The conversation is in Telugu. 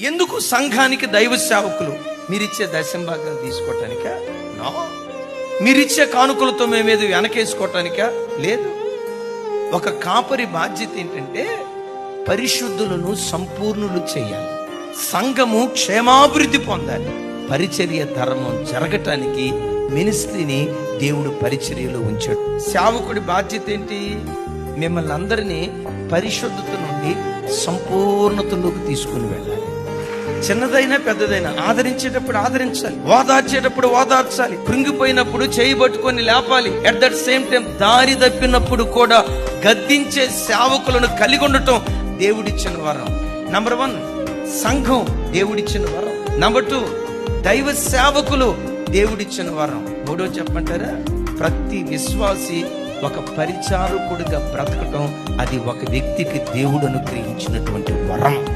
ఎందుకు సంఘానికి దైవ సేవకులు? మీరిచ్చే దశంభాగాలు తీసుకోవటానిక నో. మీరిచ్చే కానుకలతో మేమేది వెనకేసుకోవటానిక లేదు. ఒక కాపరి బాధ్యత ఏంటంటే పరిశుద్ధులను సంపూర్ణులు చేయాలి. సంఘము క్షేమాభివృద్ధి పొందాలి. పరిచర్య ధర్మం జరగటానికి మినిస్ట్రీని దేవుడు పరిచర్యలో ఉంచాడు. సేవకుడి బాధ్యత ఏంటి? మిమ్మల్ని అందరినీ పరిశుద్ధత నుండి సంపూర్ణతలోకి తీసుకుని వెళ్ళాలి. చిన్నదైనా పెద్దదైనా ఆదరించేటప్పుడు ఆదరించాలి. ఓదార్చేటప్పుడు ఓదార్చాలి కృంగిపోయినప్పుడు చేయి పట్టుకొని లేపాలి. అట్ దట్ సేమ్ టైం దారి తప్పినప్పుడు కూడా గద్దించే సేవకులను కలిగి ఉండటం దేవుడిచ్చిన వరం. నంబర్ వన్ సంఘం దేవుడిచ్చిన వరం. నంబర్ టూ దైవ సేవకులు దేవుడిచ్చిన వరం. మూడో చెప్పంటారా ప్రతి విశ్వాసి ఒక పరిచారకుడిగా బ్రతకటం అది ఒక వ్యక్తికి దేవుడు అనుగ్రహించినటువంటి వరం.